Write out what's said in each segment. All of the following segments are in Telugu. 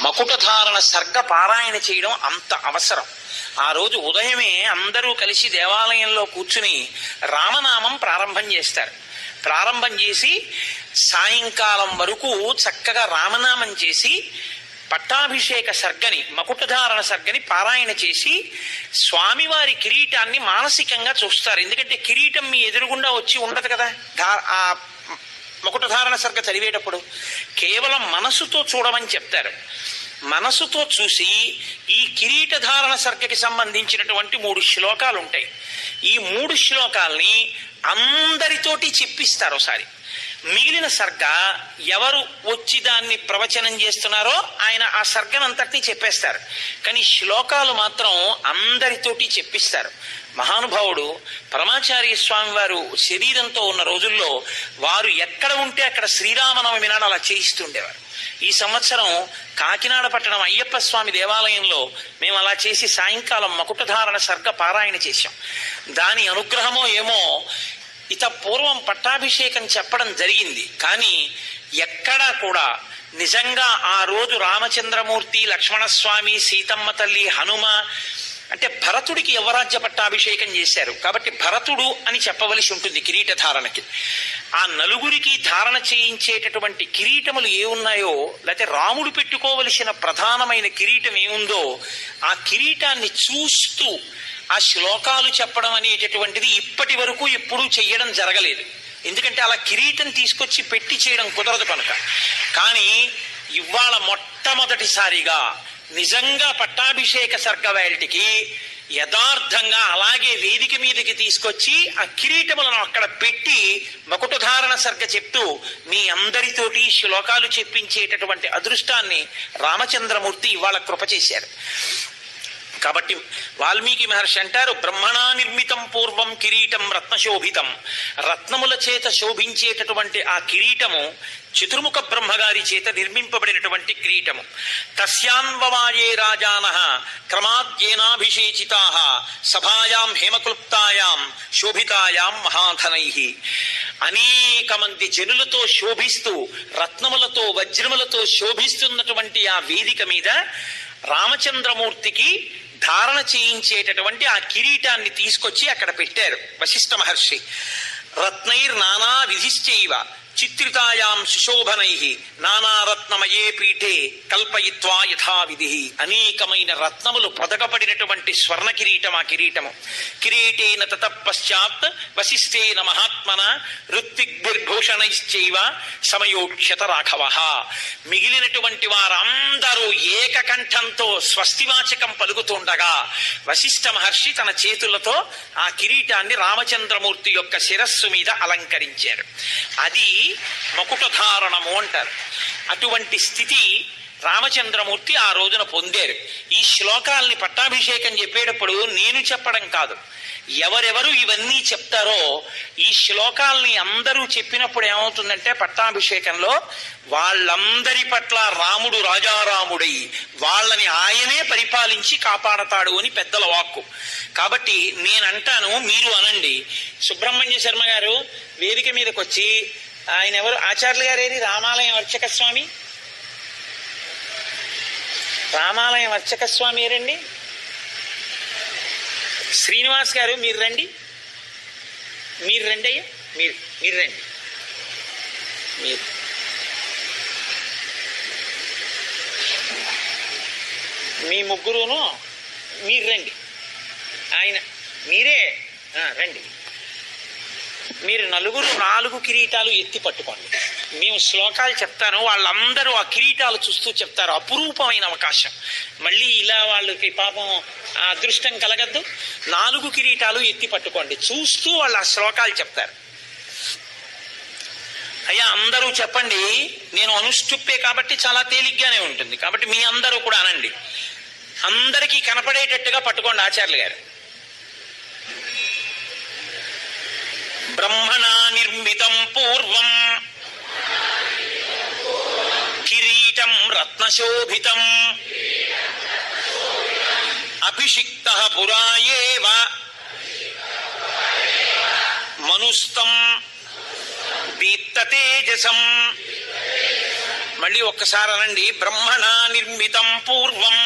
మకుటధారణ సర్గ పారాయణ చేయడం అంత అవసరం. ఆ రోజు ఉదయమే అందరూ కలిసి దేవాలయంలో కూర్చుని రామనామం ప్రారంభం చేస్తారు. ప్రారంభం చేసి సాయంకాలం వరకు చక్కగా రామనామం చేసి పట్టాభిషేక సర్గని మకుటధారణ సర్గని పారాయణ చేసి స్వామివారి కిరీటాన్ని మానసికంగా చూస్తారు. ఎందుకంటే కిరీటం మీ ఎదురుగుండా వచ్చి ఉండదు కదా. ఆ ముకుటధారణ సర్గ చదివేటప్పుడు కేవలం మనసుతో చూడమని చెప్తారు. మనసుతో చూసి ఈ కిరీటధారణ సర్గకి సంబంధించినటువంటి మూడు శ్లోకాలు ఉంటాయి ఈ మూడు శ్లోకాల్ని అందరితోటి చెప్పిస్తారు ఒకసారి. మిగిలిన సర్గ ఎవరు వచ్చి దాన్ని ప్రవచనం చేస్తున్నారో ఆయన ఆ సర్గనంతటినీ చెప్పేస్తారు. కానీ శ్లోకాలు మాత్రం అందరితోటి చెప్పిస్తారు. మహానుభావుడు పరమాచార్య స్వామి వారు శరీరంతో ఉన్న రోజుల్లో వారు ఎక్కడ ఉంటే అక్కడ శ్రీరామనవమి నాడు అలా చేయిస్తుండేవారు. ఈ సంవత్సరం కాకినాడ పట్టణం అయ్యప్ప స్వామి దేవాలయంలో మేము అలా చేసి సాయంకాలం మకుటధారణ సర్గ పారాయణ చేశాం. దాని అనుగ్రహమో ఏమో ఇత పూర్వం పట్టాభిషేకం చెప్పడం జరిగింది. కానీ ఎక్కడా కూడా నిజంగా ఆ రోజు రామచంద్రమూర్తి లక్ష్మణస్వామి సీతమ్మ తల్లి హనుమ అంటే భరతుడికి యువరాజ్య పట్టాభిషేకం చేశారు. కాబట్టి భరతుడు అని చెప్పవలసి ఉంటుంది కిరీట ధారణకి. ఆ నలుగురికి ధారణ చేయించేటటువంటి కిరీటములు ఏ ఉన్నాయో లేకపోతే రాముడు పెట్టుకోవలసిన ప్రధానమైన కిరీటం ఏముందో ఆ కిరీటాన్ని చూస్తూ ఆ శ్లోకాలు చెప్పడం అనేటటువంటిది ఇప్పటి వరకు ఎప్పుడూ చెయ్యడం జరగలేదు. ఎందుకంటే అలా కిరీటం తీసుకొచ్చి పెట్టి చేయడం కుదరదు కనుక. కానీ ఇవాళ మొట్టమొదటిసారిగా నిజంగా పట్టాభిషేక సర్గ వేల్టికి యథార్థంగా అలాగే వేదిక మీదకి తీసుకొచ్చి ఆ కిరీటములను అక్కడ పెట్టి మకుటధారణ సర్గ చెప్తూ మీ అందరితోటి శ్లోకాలు చెప్పించేటటువంటి అదృష్టాన్ని రామచంద్రమూర్తి ఇవాళ కృప చేశారు కాబట్టి వాల్మీకి మహర్షి అంటారు బ్రహ్మణా నిర్మితం పూర్వం కిరీటం రత్నశోభితం. రత్నముల చేత శోభించేటటువంటి ఆ కిరీటము చతుర్ముఖ బ్రహ్మగారి చేత నిర్మింపబడినటువంటి కిరీటము. తస్యాన్వవాయే రాజాన క్రమాద్యేనాభిషేచితా సభాయాం హేమక్లుప్తాయాం శోభితాయాం మహాధనై. అనేక మంది జనులతో శోభిస్తూ రత్నములతో వజ్రములతో శోభిస్తున్నటువంటి ఆ వేదిక మీద రామచంద్రమూర్తికి ధారణ చేయించేటటువంటి ఆ కిరీటాన్ని తీసుకొచ్చి అక్కడ పెట్టారు వశిష్ఠ మహర్షి. రత్నైర్ నానా విధిశ్చైవ చిత్రితాయాం సుశోభనై నానా రత్నమయే పీఠే కల్పయిత్వా యథావిధి. అనేకమైన రత్నములు పొదగబడినటువంటి స్వర్ణ కిరీటం ఆ కిరీటము. కిరీటేన తతపశ్చాత్ వశిష్ఠేన మహాత్మన ఋత్విగ్భిర్భూషణైశ్చైవ సమయోక్షత రాఘవ. మిగిలినటువంటి వారందరూ ఏకకంఠంతో స్వస్తివాచకం పలుకుతుండగా వశిష్ఠ మహర్షి తన చేతులతో ఆ కిరీటాన్ని రామచంద్రమూర్తి యొక్క శిరస్సు మీద అలంకరించారు. అది మకుటధారణము అంటారు. అటువంటి స్థితి రామచంద్రమూర్తి ఆ రోజున పొందారు. ఈ శ్లోకాల్ని పట్టాభిషేకం చెప్పేటప్పుడు నేను చెప్పడం కాదు. ఎవరెవరు ఇవన్నీ చెప్తారో ఈ శ్లోకాల్ని అందరూ చెప్పినప్పుడు ఏమవుతుందంటే పట్టాభిషేకంలో వాళ్ళందరి పట్ల రాముడు రాజారాముడై వాళ్ళని ఆయనే పరిపాలించి కాపాడతాడు అని పెద్దల వాక్కు. కాబట్టి నేనంటాను మీరు అనండి. సుబ్రహ్మణ్య శర్మ గారు వేదిక మీదకి వచ్చి ఆయన ఎవరు? ఆచార్యులు గారేది రామాలయం అర్చక స్వామి? రామాలయం అర్చక స్వామి రండి శ్రీనివాస్ గారు మీరు రండి. మీరు రండి అయ్యా మీరు మీరు రండి. మీరు. మీ ముగ్గురును మీరు రండి. ఆయన మీరే రండి. మీరు నలుగురు నాలుగు కిరీటాలు ఎత్తి పట్టుకోండి. మేము శ్లోకాలు చెప్తాను వాళ్ళందరూ ఆ కిరీటాలు చూస్తూ చెప్తారు. అపురూపమైన అవకాశం. మళ్ళీ ఇలా వాళ్ళకి పాపం అదృష్టం కలగద్దు. నాలుగు కిరీటాలు ఎత్తి పట్టుకోండి. చూస్తూ వాళ్ళు ఆ శ్లోకాలు చెప్తారు. అయ్యా అందరూ చెప్పండి. నేను అనుష్టుప్పే కాబట్టి చాలా తేలిగ్గానే ఉంటుంది. కాబట్టి మీ అందరూ కూడా అనండి. అందరికీ కనపడేటట్టుగా పట్టుకోండి ఆచార్యులు గారు. బ్రహ్మణా నిర్మితం పూర్వం కిరీటం రత్నశోభితం అభిషిక్త పురాయేవ మనుస్తం దీప్తతేజసం మళ్ళీ ఒక్కసారి అనండి బ్రహ్మణ నిర్మితం పూర్వం।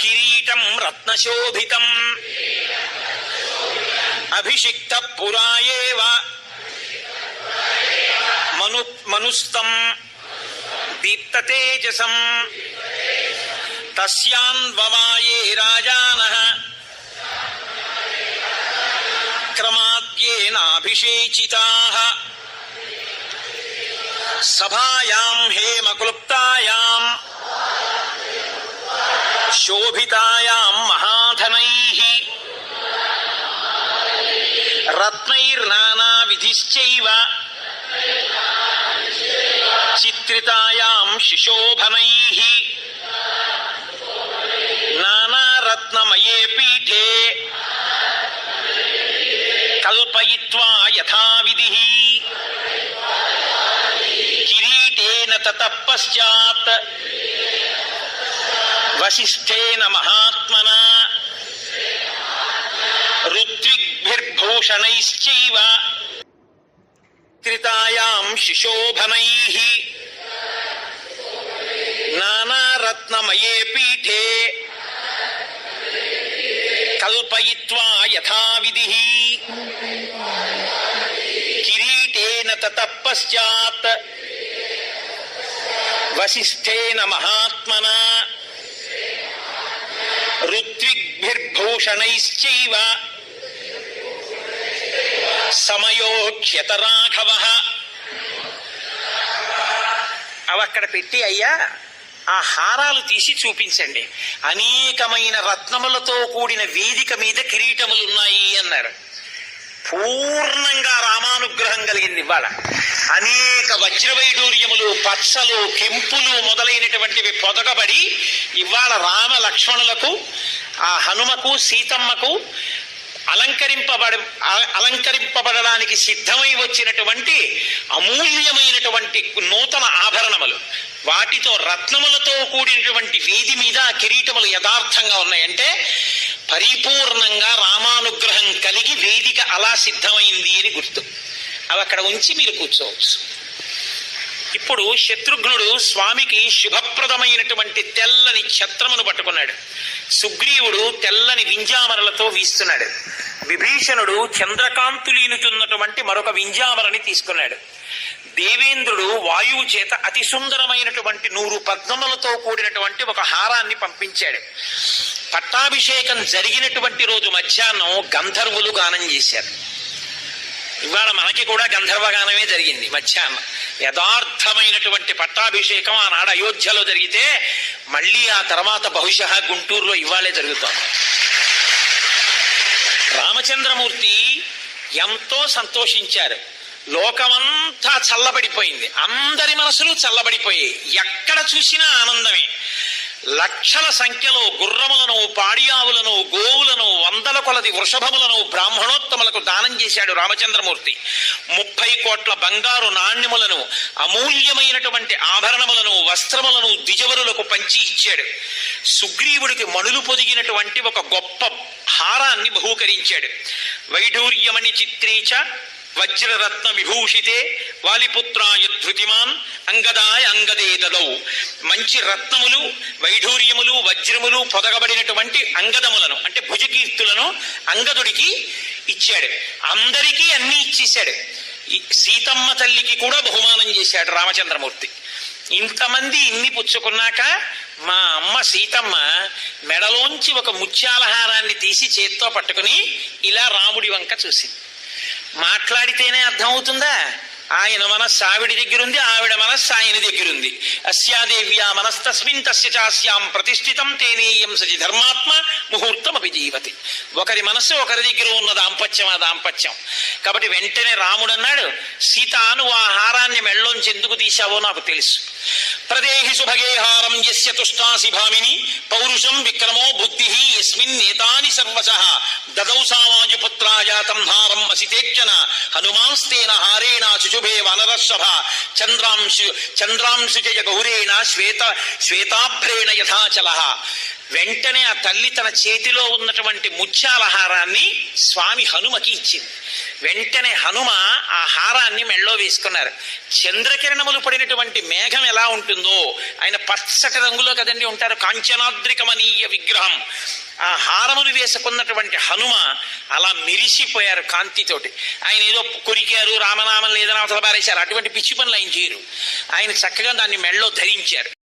కిరీటం రత్నశోభితం। అభిషిక్త పురాయేవ మను మనుస్తం దీప్తతేజసం తస్యాన్వవాయే రాజానః క్రమాద్యేనాభిషేచితాః సభాయాం హేమక్లుప్తాయాం శోభితాయాం మహాధనైః రత్నైర్నానావిధిశ్చైవ చిత్రితాయాం శిశోభనైః నానారత్నమయే పీఠే కల్పయిత్వా యథావిధి కిరీటేన తతపశ్చాత్ వశిష్ఠేన మహాత్మనా ఋత్విగ్భిర్భూషణైశ్చైవ త్రితాయాం శిశోభనై నానారత్నమయే పీఠే కల్పయిత్వా యథావిధి కిరీటేన తతపశ్చాత్ వశిష్ఠేన మహాత్మనా ఋత్విగ్భిర్భూషణైశ్చైవ సమయోక్ష్యత రాఘవ అవి అక్కడ పెట్టి అయ్యా ఆ హారాలు తీసి చూపించండి. అనేకమైన రత్నములతో కూడిన వేదిక మీద కిరీటములున్నాయి అన్నారు. పూర్ణంగా రామానుగ్రహం కలిగింది ఇవాళ. అనేక వజ్రవైడూర్యములు పచ్చలు కెంపులు మొదలైనటువంటివి పొదగబడి ఇవాళ రామ లక్ష్మణులకు ఆ హనుమకు సీతమ్మకు అలంకరింపబడ అల- అలంకరింపబడడానికి సిద్ధమై వచ్చినటువంటి అమూల్యమైనటువంటి నూతన ఆభరణములు. వాటితో రత్నములతో కూడినటువంటి వేది మీద కిరీటములు యథార్థంగా ఉన్నాయంటే పరిపూర్ణంగా రామానుగ్రహం కలిగి వేదిక అలా సిద్ధమైంది అని గుర్తు. అవి అక్కడ ఉంచి మీరు కూర్చోవచ్చు. ఇప్పుడు శత్రుఘ్నుడు స్వామికి శుభప్రదమైనటువంటి తెల్లని ఛత్రమును పట్టుకున్నాడు. సుగ్రీవుడు తెల్లని వింజామరలతో వీస్తున్నాడు. విభీషణుడు చంద్రకాంతులీనుతున్నటువంటి మరొక వింజామరని తీసుకున్నాడు. దేవేంద్రుడు వాయువు చేత అతి సుందరమైనటువంటి నూరు పద్మములతో కూడినటువంటి ఒక హారాన్ని పంపించాడు. పట్టాభిషేకం జరిగినటువంటి రోజు మధ్యాహ్నం గంధర్వులు గానం చేశారు. ఇవాళ మనకి కూడా గంధర్వగానమే జరిగింది. మధ్యాహ్నం. యథార్థమైనటువంటి పట్టాభిషేకం ఆనాడు అయోధ్యలో జరిగితే మళ్ళీ ఆ తర్వాత బహుశా గుంటూరులో ఇవాళే జరుగుతోంది. రామచంద్రమూర్తి ఎంతో సంతోషించారు. లోకమంతా చల్లబడిపోయింది. అందరి మనసులు చల్లబడిపోయాయి. ఎక్కడ చూసినా ఆనందమే. లక్షల సంఖ్యలో గుర్రములను పాడియావులను గోవులను కొలది వృషభములను బ్రాహ్మణోత్తములకు దానం చేశాడు రామచంద్రమూర్తి. ముప్పై కోట్ల బంగారు నాణ్యములను అమూల్యమైనటువంటి ఆభరణములను వస్త్రములను ద్విజవరులకు పంచి ఇచ్చాడు. సుగ్రీవుడికి మణులు పొదిగినటువంటి ఒక గొప్ప హారాన్ని బహూకరించాడు. వైఢూర్యమణి చిత్రీచ వజ్రరత్న విభూషితే వాలిపుత్రాయ ధృతిమాన్ అంగదాయ అంగదే దదౌ. మంచి రత్నములు వైఢూర్యములు వజ్రములు పొదగబడినటువంటి అంగదములను అంటే భుజకీర్తులను అంగదుడికి ఇచ్చాడు. అందరికీ అన్నీ ఇచ్చేశాడు. సీతమ్మ తల్లికి కూడా బహుమానం చేశాడు రామచంద్రమూర్తి. ఇంతమంది ఇన్ని పుచ్చుకున్నాక మా అమ్మ సీతమ్మ మెడలోంచి ఒక ముత్యాలహారాన్ని తీసి చేత్తో పట్టుకుని ఇలా రాముడి వంక చూసింది. మాట్లాడితేనే అర్థమవుతుందా? ఆయన మనస్సు ఆవిడ దగ్గరుంది ఆవిడ మనస్సు ఆయన దగ్గరుంది. అస్యాదేవ్యా మనస్తస్మిన్ తస్య చాస్యాం ప్రతిష్ఠితం తేనేయం సచి ధర్మాత్మ ముహూర్తం అభిజీవతి ఒకరి మనస్సు ఒకరి దగ్గర ఉన్న దాంపత్యం ఆ దాంపత్యం. కాబట్టి వెంటనే రాముడు అన్నాడు సీత నువ్వు ఆ హారాన్ని మెళ్ళలోంచి ఎందుకు తీశావో నాకు తెలుసు. ప్రదేహి సుభగే హారం యస్య తుష్టాసి భామిని పౌరుషం విక్రమో బుద్ధి యస్మిన్ నేతాని సర్వశ. దదౌ సామాజుపుత్రాజాతం హారం అసితేక్షణ హనుమాంస్తేన హారేణ శుశుభే వనరర్షభ చంద్రాంశు చంద్రాంశు జయ గౌరేణ శ్వేత శ్వేతాభ్రేణ యథాచల. వెంటనే ఆ తల్లి తన చేతిలో ఉన్నటువంటి ముత్యాల హారాన్ని స్వామి హనుమకి ఇచ్చింది. వెంటనే హనుమ ఆ హారాన్ని మెళ్ళో వేసుకున్నారు. చంద్రకిరణములు పడినటువంటి మేఘం ఎలా ఉంటుందో ఆయన పచ్చటి రంగులో కదండి ఉంటారు కాంచనాద్రికమనీయ విగ్రహం. ఆ హారములు వేసుకున్నటువంటి హనుమ అలా మెరిసిపోయారు కాంతితోటి. ఆయన ఏదో కొరికారు రామనామం లేదని అవతల బారేశారు అటువంటి పిచ్చి పనులు ఆయన చేయరు. ఆయన చక్కగా దాన్ని మెళ్ళో ధరించారు.